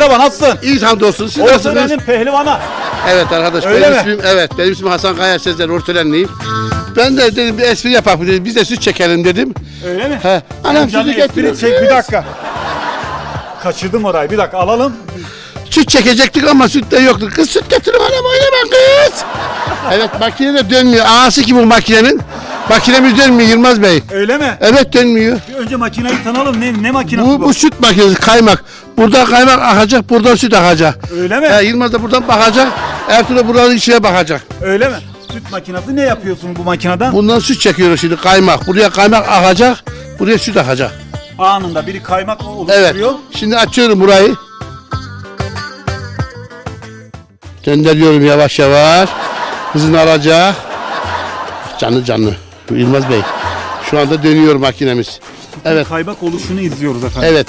merhaba nasılsın? İyi hamdolsun. Siz nasılsınız? benim pehlivana. Evet arkadaş Öyle benim mi? ismim evet benim ismim Hasan Kaya Sezer Ortalenliyim. Ben de dedim bir espri yapalım dedim. Biz de süt çekelim dedim. Öyle mi? He. Anam Canım sütü espri getirin. çek bir dakika. Kaçırdım orayı bir dakika alalım. Süt çekecektik ama süt de yoktu. Kız süt getirin anam oynama kız. evet makine de dönmüyor. Ağası kim bu makinenin? Makinemiz dönmüyor Yılmaz Bey. Öyle mi? Evet dönmüyor. Bir önce makineyi tanıyalım. Ne, ne makinesi Bu, bu? bu süt makinesi kaymak. Buradan kaymak akacak, buradan süt akacak. Öyle mi? He, Yılmaz da buradan bakacak. Ertuğrul buranın içine bakacak. Öyle mi? Süt makinesi ne yapıyorsun bu makineden? Bundan süt çekiyoruz şimdi kaymak. Buraya kaymak akacak, buraya süt akacak. Anında biri kaymak Evet. oluşturuyor. Şimdi açıyorum burayı. Gönderiyorum yavaş yavaş. Hızını alacak. Canlı canlı. Yılmaz Bey. Şu anda dönüyor makinemiz. Evet. Kaymak oluşunu izliyoruz efendim. Evet.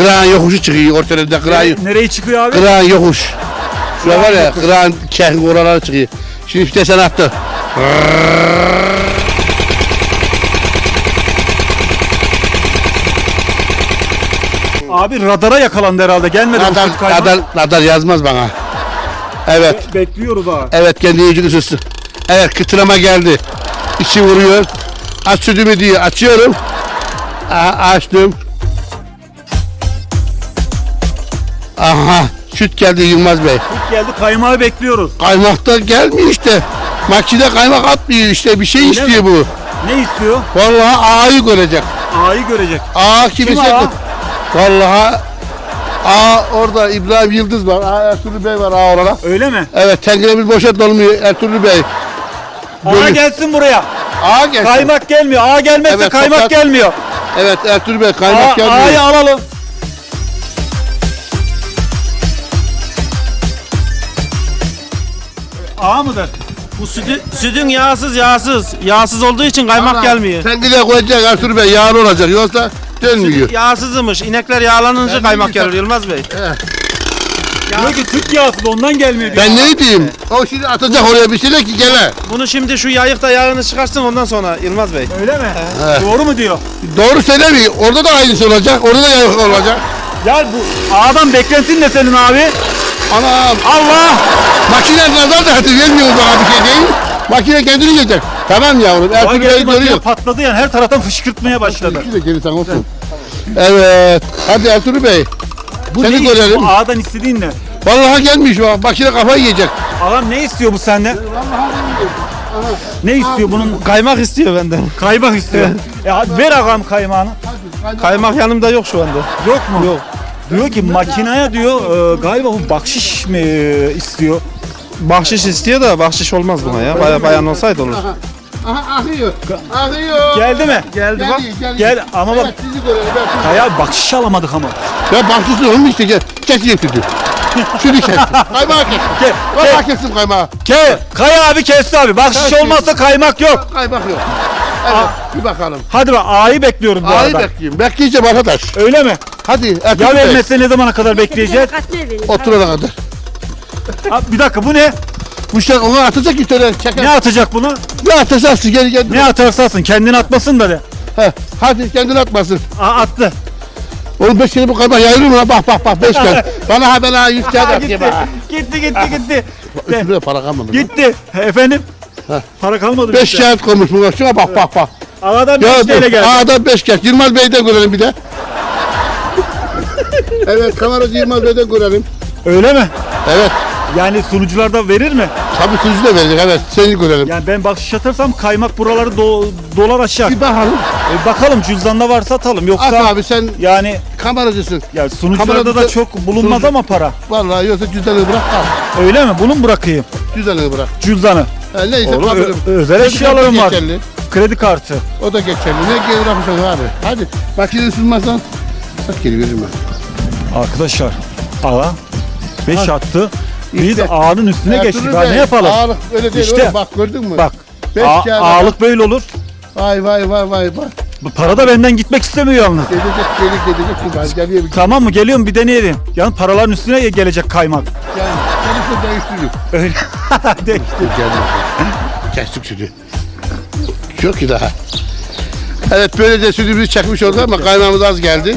Kırağın yokuşu çıkıyor ortalarda kırağın, Nereye çıkıyor abi? kırağın yokuş. Şu var ya kırağın kehrin oraları çıkıyor. Şimdi işte sen attı. Abi radara yakalandı herhalde. Gelmedi bu Radar, süt kaymak. radar, radar yazmaz bana. Evet. Be- Bekliyoruz abi. Evet kendi yüzünü sustu. Evet kıtırama geldi. İçi vuruyor. Aç sütümü diyor. Açıyorum. Aha, açtım. Aha süt geldi Yılmaz Bey. Süt geldi kaymağı bekliyoruz. Kaymakta gelmiyor işte. Makine kaymak atmıyor işte bir şey Öyle istiyor bu. Ne istiyor? Vallahi ağayı görecek. A'yı görecek. Ağa kimi Kim ağa? Vallahi Ağa orada İbrahim Yıldız var. Ağa Ertuğrul Bey var ağa olarak. Öyle mi? Evet tenceremiz boşa dolmuyor Ertuğrul Bey. A Bölüm- gelsin buraya. Ağa gelsin. Kaymak gelmiyor. A gelmezse Evet, kaymak fakat- gelmiyor. Evet Ertuğrul Bey kaymak A, gelmiyor. A'yı alalım. A mıdır? Bu sütü, sütün yağsız yağsız. Yağsız olduğu için kaymak Ana, gelmiyor. Kendine koyacak Ertuğrul Bey yağlı olacak yoksa dönmüyor. Yağsızmış. İnekler yağlanınca Ben kaymak bilmiyorum. gelir Yılmaz Bey. Diyor ki süt yağsız ondan gelmiyor diyor. Ben ne diyeyim? O şimdi atacak oraya bir şeyler ki gele. Bunu şimdi şu yayıkta yağını çıkarsın ondan sonra Yılmaz Bey. Öyle mi? He. Doğru mu diyor? Doğru söylemiyor. Orada da aynısı olacak. Orada da yayık olacak. Ya bu A'dan beklentin ne senin abi? Anam. Allah! Makine nazar da hadi vermiyor bana bir şey değil. Makine kendini yiyecek. Tamam yavrum. Ertuğrul Bey görüyor. patladı yani her taraftan fışkırtmaya başladı. İki de geri sen olsun. Evet. Hadi Ertuğrul Bey. Bu Seni ne görelim. Bu A'dan istediğin ne? Vallahi gelmiş o. Makine kafayı yiyecek. Adam ne istiyor bu senden? Ne istiyor bunun? Kaymak istiyor benden. Kaymak istiyor. ya ver ağam kaymağını. Kaymak yanımda yok şu anda. Yok mu? Yok. Diyor ki makineye diyor e, galiba bu bakşiş mi e, istiyor? Bahşiş istiyor da bahşiş olmaz buna ya. Baya bayan olsaydı olur. Aha akıyor. Akıyor. Geldi mi? Geldi bak. Gel ama bak Evet sizi görelim. Kaya bakşiş alamadık ama. Ya baksızın onun işte gel. Kesin sütü. Sütü kestim. Kaymağı kestim. Gel, Kaymağı kestim kaymağı. Ke, Kaya abi kesti abi. Bakşiş Kesti. olmazsa kaymak yok. Kaymak yok. Evet bir bakalım. Hadi bak A'yı bekliyoruz bu Ağayı arada. bekleyeyim. Bekleyeceğim arkadaş. Öyle mi? Hadi Ya Bey. vermezse ne zamana kadar bekleyeceğiz? Oturana kadar. Ha, bir dakika bu ne? Bu şey onu atacak ki tören çeker. Ne atacak bunu? Ne atacaksın geri gel. Ne atarsa atsın kendini atmasın da de. He, hadi kendini atmasın. Aa, attı. Oğlum beş kere bu kaymak yayılır mı lan? Bak bak bak beş kere. bana ha ben ha yüz Aa, atayım gitti. ha. gitti gitti gitti. Üstüne para kalmadı. lan. Gitti. Efendim? Para kalmadı. Beş bizde. kağıt koymuş buna. Şuna bak bak bak. Aradan 5 Ya TL geldi. A'dan beş kağıt. Yılmaz Bey'den görelim bir de. Evet kameracı Yılmaz Bey'den görelim. Öyle mi? Evet. Yani sunucularda verir mi? Tabii sözü de verecek evet. Seni görelim. Yani ben bakış atarsam kaymak buraları do- dolar aşağı. Bir bakalım. E, bakalım cüzdanda varsa atalım. At Yoksa abi sen yani kameracısın. ya sunucularda Kamerada- da çok bulunmaz sunucu- ama para. Vallahi yoksa cüzdanını bırak al. Öyle mi? Bunu mu bırakayım? Cüzdanını bırak. Cüzdanı. Ha, neyse Oğlum, özel Kredi eşyalarım kartı var. geçerli. Kredi kartı. O da geçerli. Ne bırakırsan abi. Hadi. Makineyi sunmazsan. Bak geri veririm ben. Arkadaşlar A 5 attı. Biz İşte. A'nın üstüne geçtik. Ertuğrul Bey, ne yapalım? Ağırlık öyle değil İşte. oğlum. Bak gördün mü? Bak. Beş A- kağıda ağalık böyle olur. Vay vay vay vay vay. Bu para da benden gitmek istemiyor yalnız. Gelecek gelecek gelecek. Hadi geliyor bir Tamam mı? Geliyorum bir deneyelim. Yani paraların üstüne gelecek kaymak. yani. Gelirse değiştiriyor. Öyle. Değişti. Geldi. Kestik sütü. Çok iyi daha. Evet böyle de sütümüzü çekmiş olduk ama kaymağımız az geldi.